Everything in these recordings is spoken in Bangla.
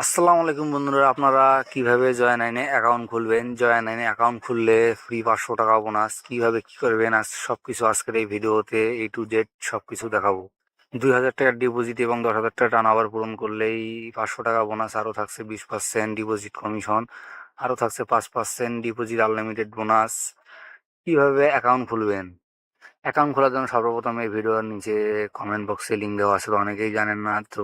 আসসালামু আলাইকুম বন্ধুরা, আপনারা কীভাবে জয়া নাইনে অ্যাকাউন্ট খুলবেন? জয়া নাইনে অ্যাকাউন্ট খুললে ফ্রি পাঁচশো টাকা বোনাস কীভাবে কি করবেন? আজ সব কিছু আজকের এই ভিডিওতে এ টু জেড সব কিছু দেখাবো। দুই হাজার টাকার ডিপোজিট এবং দশ হাজার টাকা টান আবার পূরণ করলেই পাঁচশো টাকা বোনাস আরও থাকছে বিশ পার্সেন্ট ডিপোজিট কমিশন আরও থাকছে পাঁচ পার্সেন্ট ডিপোজিট আনলিমিটেড বোনাস কীভাবে অ্যাকাউন্ট খুলবেন? অ্যাকাউন্ট খোলার জন্য সর্বপ্রথম এই ভিডিওর নিচে কমেন্ট বক্সে লিঙ্ক দেওয়া আছে, তো অনেকেই জানেন না, তো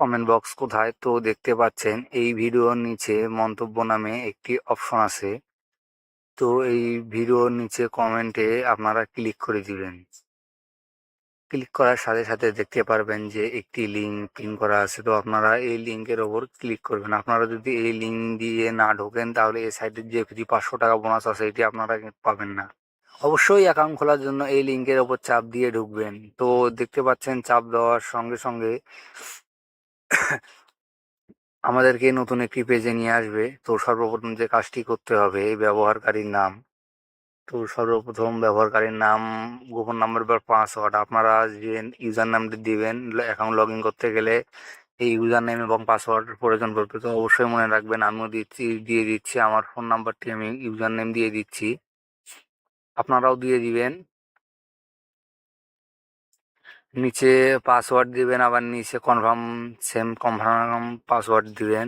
কমেন্ট বক্স কোথায়? তো দেখতে পাচ্ছেন এই ভিডিওর নিচে মন্তব্য নামে একটি অপশন আছে। তো এই ভিডিওর নিচে কমেন্টে আপনারা ক্লিক করে দিবেন। ক্লিক করার সাথে সাথে দেখতে পারবেন যে একটি লিঙ্ক পিন করা আছে। তো আপনারা এই লিঙ্কের ওপর ক্লিক করবেন। আপনারা যদি এই লিঙ্ক দিয়ে না ঢোকেন, তাহলে এই সাইটের যে ফ্রি পাঁচশো টাকা বোনাস আছে, এটি আপনারা পাবেন না। অবশ্যই অ্যাকাউন্ট খোলার জন্য এই লিঙ্কের ওপর চাপ দিয়ে ঢুকবেন। তো দেখতে পাচ্ছেন চাপ দেওয়ার সঙ্গে সঙ্গে আমাদেরকে নতুন একটি পেজে নিয়ে আসবে। তো সর্বপ্রথম যে কাজটি করতে হবে, এই ব্যবহারকারীর নাম। তো সর্বপ্রথম ব্যবহারকারীর নাম, গোপন নাম্বার বা পাসওয়ার্ড আপনারা যে ইউজার নামটি দিবেন অ্যাকাউন্ট লগ ইন করতে গেলে এই ইউজার নেম এবং পাসওয়ার্ড প্রয়োজন পড়বে। তো অবশ্যই মনে রাখবেন, আমিও দিচ্ছি, দিয়ে দিচ্ছি। আমার ফোন নাম্বারটি আমি ইউজার নেম দিয়ে দিচ্ছি। আপনারাও দিয়ে দিবেন। নিচে পাসওয়ার্ড দিবেন, আবার নিচে কনফার্ম সেম কনফার্ম পাসওয়ার্ড দিবেন।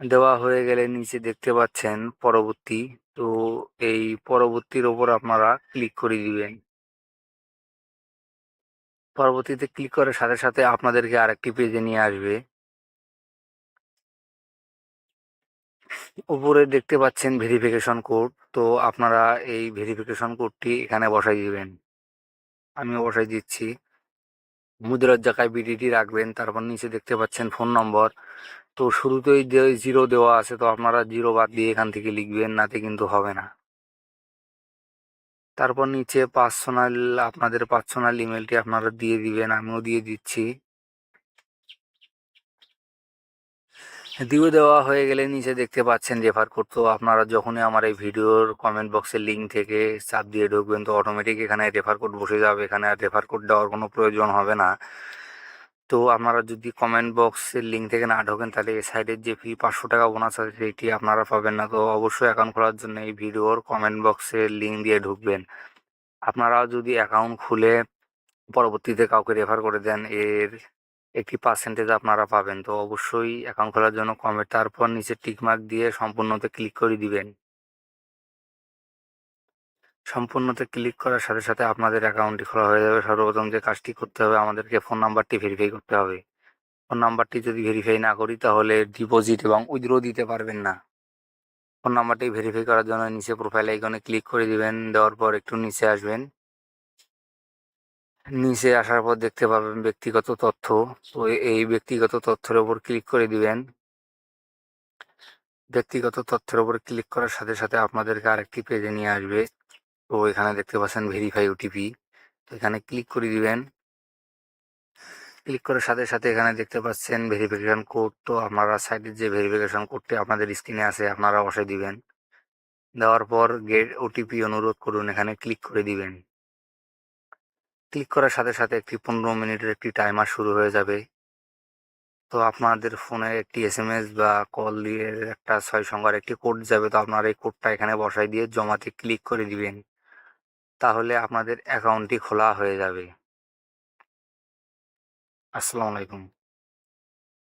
দেওয়া হয়ে গেলে নিচে দেখতে পাচ্ছেন পরবর্তী। তো এই পরবর্তীর ওপর আপনারা ক্লিক করে দিবেন। পরবর্তীতে ক্লিক করার সাথে সাথে আপনাদেরকে আরেকটি পেজে নিয়ে আসবে। উপরে দেখতে পাচ্ছেন ভেরিফিকেশন কোড তো আপনারা এই ভেরিফিকেশন কোডটি এখানে বসাই দিবেন। আমি অবশ্যই দিচ্ছি। মুদ্রার জায়গায় বিডিটি রাখবেন, তারপর নিচে দেখতে পাচ্ছেন ফোন নম্বর তো শুরুতেই যে জিরো দেওয়া আছে, তো আপনারা জিরো বাদ দিয়ে এখান থেকে লিখবেন, নাতে কিন্তু হবে না। তারপর নিচে পার্সোনাল আপনাদের পার্সোনাল ইমেলটি আপনারা দিয়ে দিবেন, আমিও দিয়ে দিচ্ছি। দিয়ে দেওয়া হয়ে গেলে নিচে দেখতে পাচ্ছেন রেফার কোড তো আপনারা যখনই আমার এই ভিডিওর কমেন্ট বক্সের লিঙ্ক থেকে চাপ দিয়ে ঢুকবেন, তো অটোমেটিক এখানে রেফার কোড বসে যাবে। এখানে আর রেফার কোড দেওয়ার কোনো প্রয়োজন হবে না। তো আপনারা যদি কমেন্ট বক্সের লিঙ্ক থেকে না ঢোকেন, তাহলে এই সাইডের যে ফি পাঁচশো টাকা বোনাস আছে, সেটি আপনারা পাবেন না। তো অবশ্যই অ্যাকাউন্ট খোলার জন্য এই ভিডিওর কমেন্ট বক্সের লিঙ্ক দিয়ে ঢুকবেন। আপনারাও যদি অ্যাকাউন্ট খুলে পরবর্তীতে কাউকে রেফার করে দেন, এর একটি পার্সেন্টেজ আপনারা পাবেন। তো অবশ্যই অ্যাকাউন্ট খোলার জন্য কমে তারপর নিচে টিকমার্ক দিয়ে সম্পূর্ণতে ক্লিক করে দিবেন। সম্পূর্ণতে ক্লিক করার সাথে সাথে আপনাদের অ্যাকাউন্টটি খোলা হয়ে যাবে। সর্বপ্রথম যে কাজটি করতে হবে আমাদেরকে ফোন নাম্বারটি ভেরিফাই করতে হবে। ফোন নাম্বারটি যদি ভেরিফাই না করি তাহলে ডিপোজিট এবং উইথড্র দিতে পারবেন না। ফোন নাম্বারটি ভেরিফাই করার জন্য নিচে প্রোফাইল আইকনে ক্লিক করে দিবেন। দেওয়ার পর একটু নিচে আসবেন। নিচে আসার পর দেখতে পাবেন ব্যক্তিগত তথ্য। তো এই ব্যক্তিগত তথ্যের উপর ক্লিক করে দিবেন। ব্যক্তিগত তথ্যের উপর ক্লিক করার সাথে সাথে আপনাদেরকে আরেকটি পেজে নিয়ে আসবে। তো এখানে দেখতে পাচ্ছেন ভেরিফাই ওটিপি তো এখানে ক্লিক করে দিবেন। ক্লিক করার সাথে সাথে এখানে দেখতে পাচ্ছেন ভেরিফিকেশন কোড তো আপনারা সাইডের যে ভেরিফিকেশন কোডটি আপনাদের স্ক্রিনে আছে, আপনারা বসে দিবেন। দেওয়ার পর গেট ওটিপি অনুরোধ করুন, এখানে ক্লিক করে দিবেন। ক্লিক করার সাথে সাথে একটি পনেরো মিনিটের একটি টাইমার শুরু হয়ে যাবে। তো আপনাদের ফোনে একটি এস এম এস বা কল দিয়ে একটা ছয় সংখ্যার একটি কোড যাবে, তো আপনার এই কোডটা এখানে বসাই দিয়ে জমাতে ক্লিক করে দিবেন। তাহলে আপনাদের অ্যাকাউন্টটি খোলা হয়ে যাবে। আসসালামু আলাইকুম।